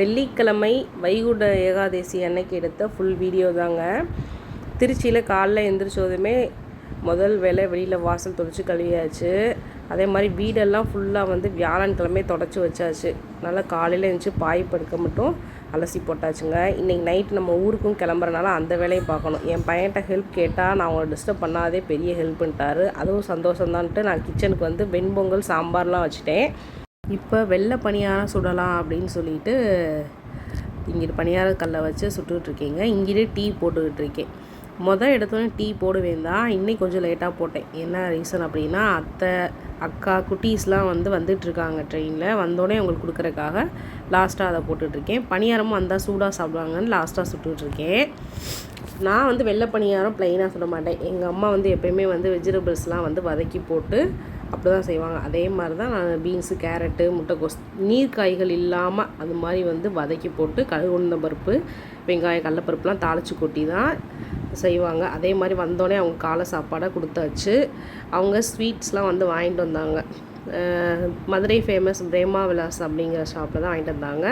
வெள்ளிக்கிழமை வைகுண்ட ஏகாதசி அன்னைக்கு எடுத்த ஃபுல் வீடியோ தாங்க. திருச்சியில் காலைல எழுந்திரிச்சதுமே முதல் வேலை வெளியில் வாசல் தொடச்சி கழுவியாச்சு. அதே மாதிரி வீடெல்லாம் ஃபுல்லாக வந்து வியாழன்கிழமை தொடச்சி வச்சாச்சு. நல்லா காலையில் எழுந்துச்சு பாய் படுக்க மட்டும் அலசி போட்டாச்சுங்க. இன்றைக்கி நைட் நம்ம ஊருக்கும் கிளம்புறனால அந்த வேலையை பார்க்கணும். என் பையன்கிட்ட ஹெல்ப் கேட்டால் நான் அவங்கள டிஸ்டர்ப் பண்ணாதே பெரிய ஹெல்ப்புன்ட்டாரு அதுவும் சந்தோஷம்தான்ட்டு நான் கிச்சனுக்கு வந்து வெண்பொங்கல் சாம்பார்லாம் வச்சுட்டேன். இப்போ வெள்ளை பணியாரம் சுடலாம் அப்படின்னு சொல்லிட்டு இங்கிட்டு பணியார கல்லை வச்சு சுட்டுக்கிட்டு இருக்கீங்க டீ போட்டுக்கிட்டு இருக்கேன் மொதல் எடுத்தோடனே டீ போடுவேன் தான். இன்னைக்கு கொஞ்சம் லேட்டாக போட்டேன். என்ன ரீசன் அப்படின்னா அத்தை அக்கா குட்டீஸ்லாம் வந்து வந்துட்டுருக்காங்க ட்ரெயினில். வந்தோடனே அவங்களுக்கு கொடுக்குறக்காக லாஸ்ட்டாக அதை போட்டுட்ருக்கேன். பணியாரமும் வந்தால் சூடாக சாப்பிடுவாங்கன்னு லாஸ்ட்டாக சுட்டுட்ருக்கேன் நான் வந்து வெள்ளை பணியாரம் ப்ளைனாக சொல்ல மாட்டேன். எங்கள் அம்மா வந்து எப்போயுமே வந்து வெஜிடபிள்ஸ்லாம் வந்து வதக்கி போட்டு அப்படி தான் செய்வாங்க. அதே மாதிரி தான் நான் பீன்ஸு கேரட்டு முட்டைக்கோஸ் நீர் காய்கள் இல்லாமல் அது மாதிரி வந்து வதக்கி போட்டு கழுகுந்த பருப்பு வெங்காயம் கடலப்பருப்புலாம் தாளித்து கொட்டி தான் செய்வாங்க. அதே மாதிரி வந்தோடனே அவங்க காலை சாப்பாடாக கொடுத்தாச்சு. அவங்க ஸ்வீட்ஸ்லாம் வந்து வாங்கிட்டு வந்தாங்க. மதுரை ஃபேமஸ் பிரேமா விலாஸ் அப்படிங்கிற ஷாப்பில் தான் வாங்கிட்டு வந்தாங்க.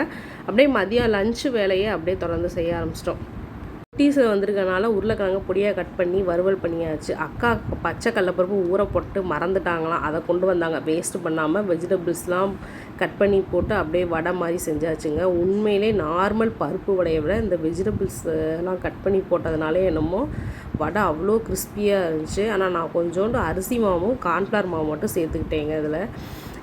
அப்படியே மதியம் லஞ்சு வேலையை அப்படியே தொடர்ந்து செய்ய ஆரம்பிச்சிட்டோம். குட்டீஸ் வந்திருக்கனால உருளைக்கிழங்கு பொடியாக கட் பண்ணி வறுவல் பண்ணியாச்சு. அக்கா பச்சை கடலப்பருப்பு ஊற போட்டு மறந்துட்டாங்களாம். அதை கொண்டு வந்தாங்க. வேஸ்ட் பண்ணாமல் வெஜிடபிள்ஸ்லாம் கட் பண்ணி போட்டு அப்படியே வடை மாதிரி செஞ்சாச்சுங்க. உண்மையிலே நார்மல் பருப்பு வடையை விட இந்த வெஜிடபிள்ஸ் எல்லாம் கட் பண்ணி போட்டதுனாலே என்னமோ வடை அவ்வளோ கிறிஸ்பியாக இருந்துச்சு. ஆனால் நான் கொஞ்சோண்டு அரிசி மாவும் கார்ன்ஃப்ளவர் மாவு மட்டும் சேர்த்துக்கிட்டேங்க இதில்.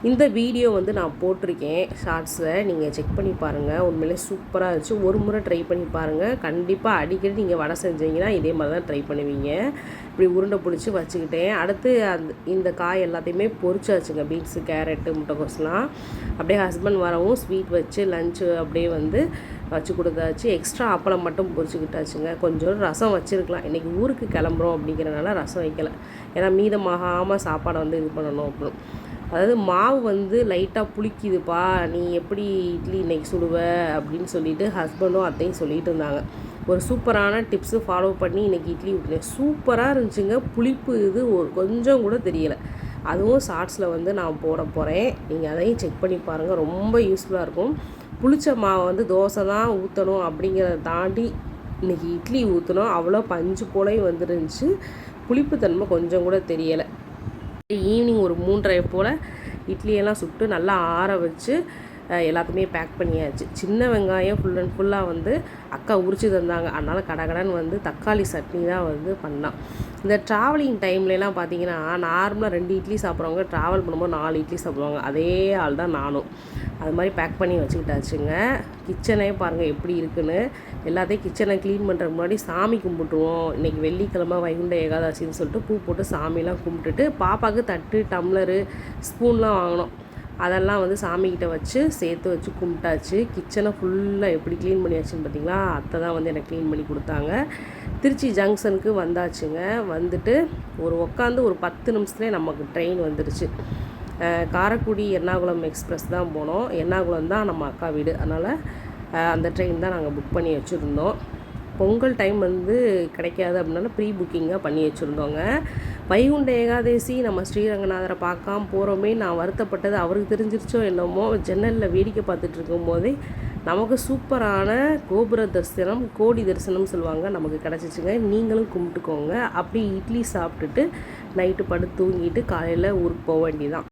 இந்த வீடியோ வந்து நான் போட்டிருக்கேன். ஷார்ட்ஸை நீங்கள் செக் பண்ணி பாருங்கள் உண்மையிலே சூப்பராக இருந்துச்சு. ஒரு முறை ட்ரை பண்ணி பாருங்கள் கண்டிப்பாக அடிக்கடி நீங்கள் வடை செஞ்சீங்கன்னா இதே மாதிரி தான் ட்ரை பண்ணுவீங்க. இப்படி உருண்டை பிடிச்சி வச்சுக்கிட்டேன். அடுத்து அந்த இந்த காய் எல்லாத்தையுமே பொரிச்சாச்சுங்க. பீன்ஸு கேரட்டு முட்டைக்கோஸ்லாம் அப்படியே ஹஸ்பண்ட் வரவும் ஸ்வீட் வச்சு லஞ்சு அப்படியே வந்து வச்சு கொடுத்தாச்சு. எக்ஸ்ட்ரா அப்பளம் மட்டும் பொரிச்சுக்கிட்டாச்சுங்க. கொஞ்சம் ரசம் வச்சுருக்கலாம். இன்றைக்கி ஊருக்கு கிளம்புறோம் அப்படிங்கிறனால ரசம் வைக்கலை. ஏன்னா மீதமாகாமல் சாப்பாடை வந்து இது பண்ணணும் அப்படின்னு. அதாவது மாவு வந்து லைட்டாக புளிக்குதுப்பா நீ எப்படி இட்லி இன்னைக்கு சுடுவ அப்படின்னு சொல்லிட்டு ஹஸ்பண்டும் அத்தையும் சொல்லிட்டு இருந்தாங்க. ஒரு சூப்பரான டிப்ஸு ஃபாலோ பண்ணி இன்றைக்கி இட்லி ஊற்றினேன் சூப்பராக இருந்துச்சுங்க. புளிப்பு இது ஒரு கொஞ்சம் கூட தெரியலை. அதுவும் ஷார்ட்ஸில் வந்து நான் போட போகிறேன் நீங்கள் அதையும் செக் பண்ணி பாருங்கள் ரொம்ப யூஸ்ஃபுல்லாக இருக்கும். புளிச்ச மாவை வந்து தோசை தான் ஊற்றணும் அப்படிங்கிறத தாண்டி இன்றைக்கி இட்லி ஊற்றணும் அவ்வளோ பஞ்சு போலையும் வந்துருந்துச்சு. புளிப்புத்தன்மை கொஞ்சம் கூட தெரியலை. ஈவினிங் ஒரு மூன்றரை போல் இட்லியெல்லாம் சுட்டு நல்லா ஆற வச்சு எல்லாத்தையுமே பேக் பண்ணியாச்சு. சின்ன வெங்காயம் ஃபுல் அண்ட் ஃபுல்லாக வந்து அக்கா உரிச்சு தந்தாங்க. அதனால் கடகடன்னு வந்து தக்காளி சட்னி தான் வந்து பண்ணான் இந்த ட்ராவலிங் டைம்லலாம் பார்த்தீங்கன்னா நார்மலாக ரெண்டு இட்லி சாப்பிட்றவங்க ட்ராவல் பண்ணும்போது நாலு இட்லி சாப்பிடுவாங்க. அதே ஆள் தான் நானும். அது மாதிரி பேக் பண்ணி வச்சுக்கிட்டாச்சுங்க. கிச்சனே பாருங்கள் எப்படி இருக்குன்னு. எல்லாத்தையும் கிச்சனை க்ளீன் பண்ணுறதுக்கு முன்னாடி சாமி கும்பிட்டுருவோம். இன்றைக்கி வெள்ளிக்கிழமை வைகுண்ட ஏகாதசின்னு சொல்லிட்டு பூ போட்டு சாமிலாம் கும்பிட்டுட்டு பாப்பாவுக்கு தட்டு டம்ளரு ஸ்பூன்லாம் வாங்கினோம். அதெல்லாம் வந்து சாமிக்கிட்ட வச்சு சேர்த்து வச்சு கும்பிட்டாச்சு. கிச்சனை ஃபுல்லாக எப்படி க்ளீன் பண்ணியாச்சுன்னு பார்த்தீங்களா? அத்தை தான் வந்து எனக்கு க்ளீன் பண்ணி கொடுத்தாங்க. திருச்சி ஜங்ஷனுக்கு வந்தாச்சுங்க. வந்துட்டு ஒரு உட்காந்து ஒரு பத்து நிமிஷத்துலேயே நமக்கு ட்ரெயின் வந்துடுச்சு காரைக்குடி எர்ணாகுளம் எக்ஸ்பிரஸ் தான் போனோம். எர்ணாகுளம் தான் நம்ம அக்கா வீடு. அதனால் அந்த ட்ரெயின் தான் நாங்கள் புக் பண்ணி வச்சுருந்தோம். பொங்கல் டைம் வந்து கிடைக்காது அப்படின்னால ப்ரீ புக்கிங்காக பண்ணி வச்சுருந்தோங்க. வைகுண்ட ஏகாதசி நம்ம ஸ்ரீரங்கநாதரை பார்க்காம போகிறோமே நான் வருத்தப்பட்டது. அவருக்கு தெரிஞ்சிருச்சோ என்னமோ ஜன்னலில் வேடிக்கை பார்த்துட்டு இருக்கும்போதே நமக்கு சூப்பரான கோபுர தரிசனம் கோடி தரிசனம் சொல்லுவாங்க. நமக்கு கிடச்சிச்சுங்க. நீங்களும் கும்பிட்டுக்கோங்க. அப்படி இட்லி சாப்பிட்டுட்டு நைட்டு படுத்து தூங்கிட்டு காலையில் ஊருக்கு போக வேண்டியதான்